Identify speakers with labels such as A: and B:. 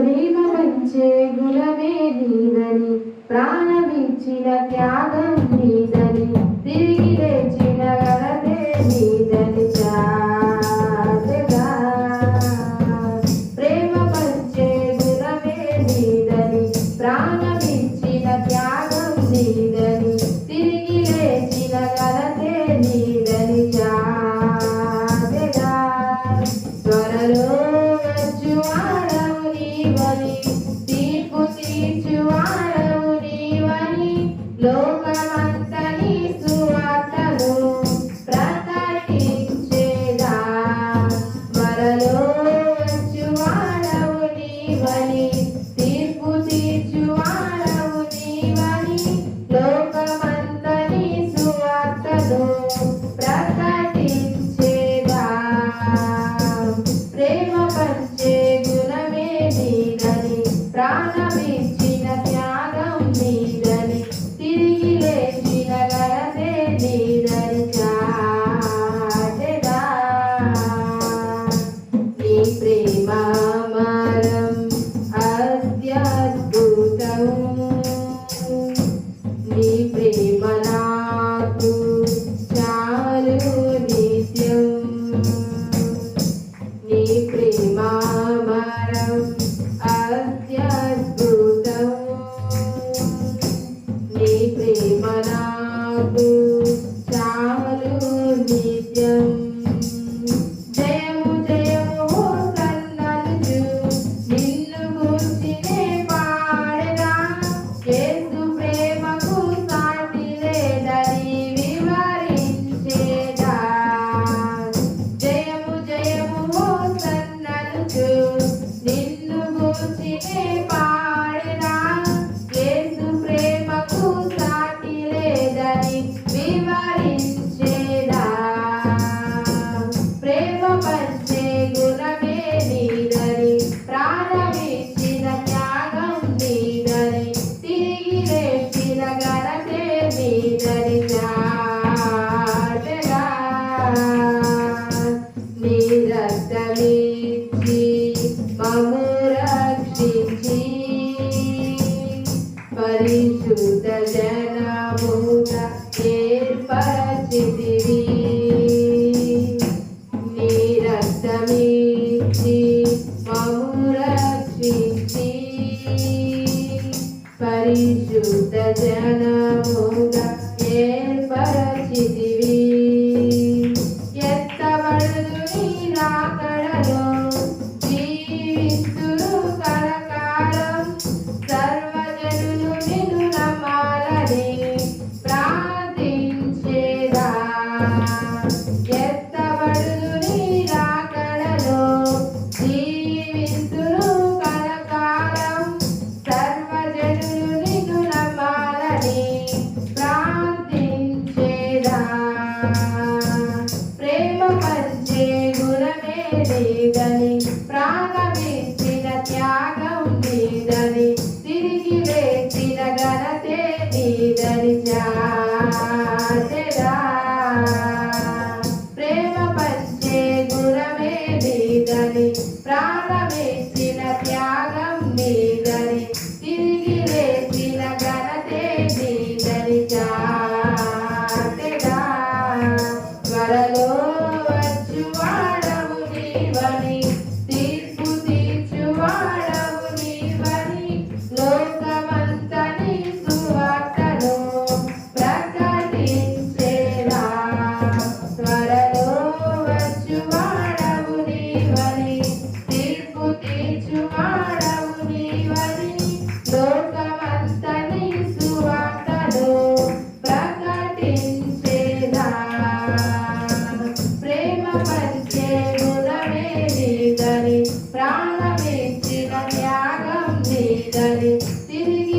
A: ప్రేమ మంచే గుణమే నీదని ప్రాణమిచ్చిన త్యాగం నీదని Bye. ದೇವರಿಗೆ